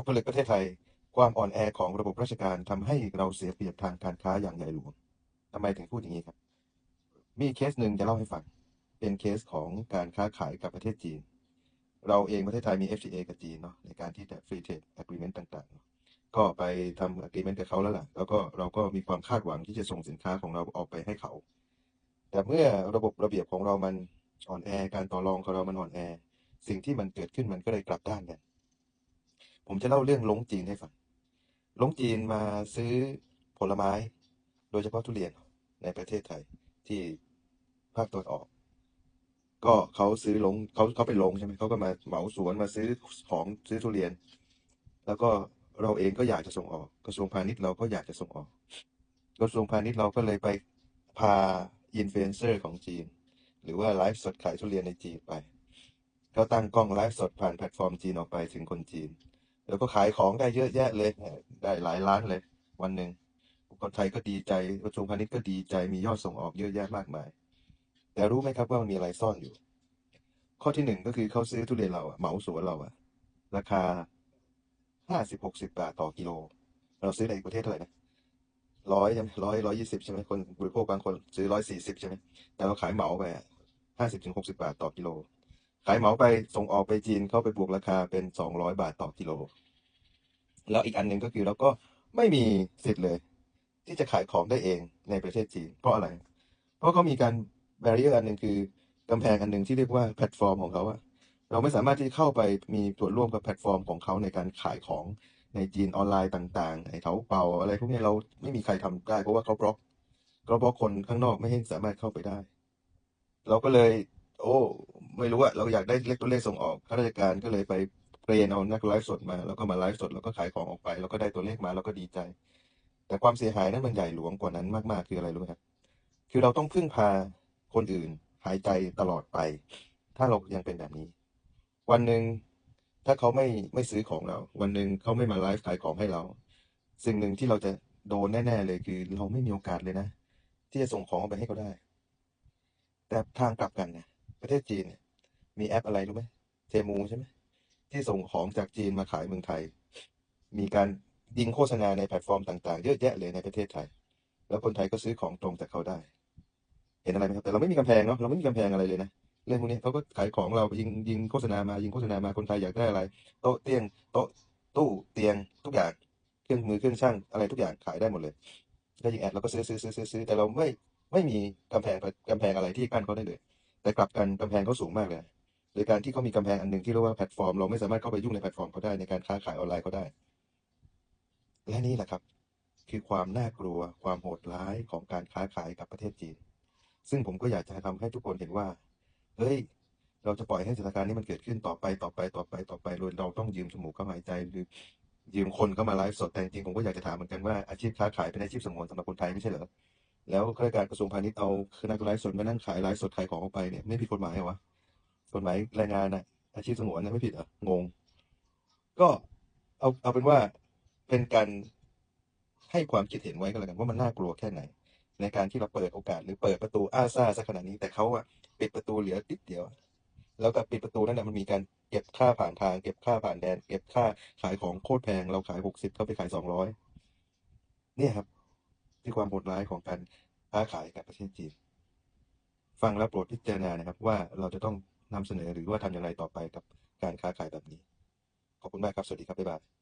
กผลึกประเทศไทย ความอ่อนแอของระบบราชการทำให้เราเสียเปรียบทางการค้าอย่างใหญ่หลวงทำไมถึงพูดอย่างนี้ครับ มีเคสหนึ่งจะเล่าให้ฟัง เป็นเคสของการค้าขายกับประเทศจีน เราเองประเทศไทยมี FTA กับจีนเนาะในการที่จะ Free Trade Agreement ต่างๆ ก็ไปทำ agreement กับเขาแล้วล่ะ แล้วก็เราก็มีความคาดหวังที่จะส่งสินค้าของเราออกไปให้เขา แต่เมื่อระบบระเบียบของเรามันอ่อนแอ การต่อรองของเรามันอ่อนแอ สิ่งที่มันเกิดขึ้นมันก็เลยกลับด้านกัน ผมจะเล่าเรื่องลงจีนให้ฟังลงจีนมาซื้อผลไม้ โดยเฉพาะทุเรียนในประเทศไทยที่ภาคตะวันออก ก็เขาซื้อลงเขาเขาเป็นลงใช่ไหมเขาก็มาเหมาสวนมาซื้อของซื้อทุเรียน แล้วก็เราเองก็อยากจะส่งออก กระทรวงพาณิชย์เราก็อยากจะส่งออก กระทรวงพาณิชย์เราก็เลยไปพาอินฟลูเอนเซอร์ของจีน หรือว่าไลฟ์สดขายทุเรียนในจีนไปเขาตั้งกล้องไลฟ์สดผ่านแพลตฟอร์มจีนออกไปถึงคนจีน แล้วก็ขายของได้เยอะแยะเลยได้หลายล้านเลย วันหนึ่งคนไทยก็ดีใจกระทรวงพาณิชย์ก็ดีใจมียอดส่งออกเยอะแยะมากมาย แต่รู้ไหมครับว่ามันมีอะไรซ่อนอยู่ ข้อที่หนึ่งก็คือเขาซื้อทุเรียนเราอะเหมาสวนเราอะราคาห้าสิบหกสิบบาทต่อกิโล เราซื้อในประเทศเท่าไหร่นะร้อยใช่ไหมร้อยร้อยยี่สิบใช่ไหมคนบริโภคบางคนซื้อร้อยสี่สิบใช่ไหมแต่เราขายเหมาไปห้าสิบถึงหกสิบาทต่อกิโล ขายเหมาไปส่งออกไปจีนเขาไปบวกราคาเป็นสองร้อยบาทต่อกิโล แล้วอีกอันหนึ่งก็คือเราก็ไม่มีสิทธิ์เลย ที่จะขายของได้เองในประเทศจีน เพราะอะไร เพราะเขามีการแบเรียร์อันหนึ่งคือกำแพงอันหนึ่งที่เรียกว่าแพลตฟอร์มของเขาอะเราไม่สามารถที่เข้าไปมีส่วนร่วมกับแพลตฟอร์มของเขาในการขายของในจีนออนไลน์ต่างๆไอ้เถาเป่าอะไรพวกนี้เราไม่มีใครทำได้เพราะว่าเขาบล็อกเขาบล็อกคนข้างนอกไม่ให้สามารถเข้าไปได้ เราก็เลย โอ้ไม่รู้อะเราอยากได้เลขตัวเลขส่งออกข้าราชการก็เลยไปเทรนเอานักไลฟ์สดมา แล้วก็มาไลฟ์สดแล้วก็ขายของออกไป แล้วก็ได้ตัวเลขมาแล้วก็ดีใจ แต่ความเสียหายนั้นมันใหญ่หลวงกว่านั้นมากๆ คืออะไรรู้ไหมครับคือเราต้องพึ่งพาคนอื่นหายใจตลอดไป ถ้าเรายังเป็นแบบนี้ วันหนึ่งถ้าเขาไม่ไม่ซื้อของเรา วันหนึ่งเขาไม่มาไลฟ์ขายของให้เรา สิ่งหนึ่งที่เราจะโดนแน่ ๆ เลยคือเราไม่มีโอกาสเลยนะ ที่จะส่งของไปให้เขาได้ แต่ทางกลับกันเนี่ย ประเทศจีนเนี่ยมีแอปอะไรรู้ไหมเทมูใช่ไหมที่ส่งของจากจีนมาขายเมืองไทย มีการยิงโฆษณาในแพลตฟอร์มต่างๆ เยอะแยะเลยในประเทศไทย แล้วคนไทยก็ซื้อของตรงจากเขาได้ เห็นอะไรไหมครับแต่เราไม่มีกำแพงเนาะเราไม่มีกำแพงอะไรเลยนะเรื่องพวกนี้เขาก็ขายของเรายิงยิงโฆษณามายิงโฆษณามาคนไทยอยากได้อะไรโต๊ะเตียงโต๊ะตู้เตียงทุกอย่างเครื่องมือเครื่องช่างอะไรทุกอย่างขายได้หมดเลยแล้ยิงแอดเราก็ซื้อซื้อซื้อซื้อแต่เราไม่ไม่มีกำแพงกำแพงอะไรที่กั้นเขาได้เลย แต่กลับกันกำแพงเขาสูงมากเลยโดยการที่เขามีกำแพงอันหนึ่งที่เรียกว่าแพลตฟอร์ม เราไม่สามารถเข้าไปยุ่งในแพลตฟอร์มเขาได้ในการค้าขายออนไลน์เขาได้ และนี่แหละครับ คือความน่ากลัวความโหดร้ายของการค้าขายกับประเทศจีน ซึ่งผมก็อยากจะทำให้ทุกคนเห็นว่าเฮ้ยเราจะปล่อยให้สถานการณ์นี้มันเกิดขึ้นต่อไปต่อไปต่อไปต่อไปโดยเราต้องยืมจมูกเข้าหายใจหรือยืมคนเข้ามาไลฟ์สดแต่จริงๆผมก็อยากจะถามเหมือนกันว่าอาชีพค้าขายเป็นอาชีพสงวนสำหรับคนไทยไม่ใช่เหรอ แล้วข้าราชการกระทรวงพาณิชย์เอาคณะไลฟ์สดมานั่งขายไลฟ์สดขายของออกไปเนี่ยไม่ผิดกฎหมายเหรอวะกฎหมายแรงงานนะอาชีพสงวนนะไม่ผิดเหรองง ก็เอาเอาเป็นว่าเป็นการให้ความคิดเห็นไว้ก็แล้วกันว่ามันน่ากลัวแค่ไหน ในการที่เราเปิดโอกาสหรือเปิดประตูอาซาสักขนาดนี้ แต่เขาอะปิดประตูเหลือนิดเดียว แล้วก็ปิดประตูนั่นแหละมันมีการเก็บค่าผ่านทาง เก็บค่าผ่านแดน เก็บค่าขายของโคตรแพง เราขายหกสิบเขาไปขายสองร้อยเนี่ยครับ ที่ความโหดร้ายของการค้าขายกับประเทศจีน ฟังแล้วโปรดพิจารณานะครับ ว่าเราจะต้องนำเสนอหรือว่าทำอย่างไรต่อไปกับการค้าขายแบบนี้ ขอบคุณมากครับ สวัสดีครับบ๊ายบาย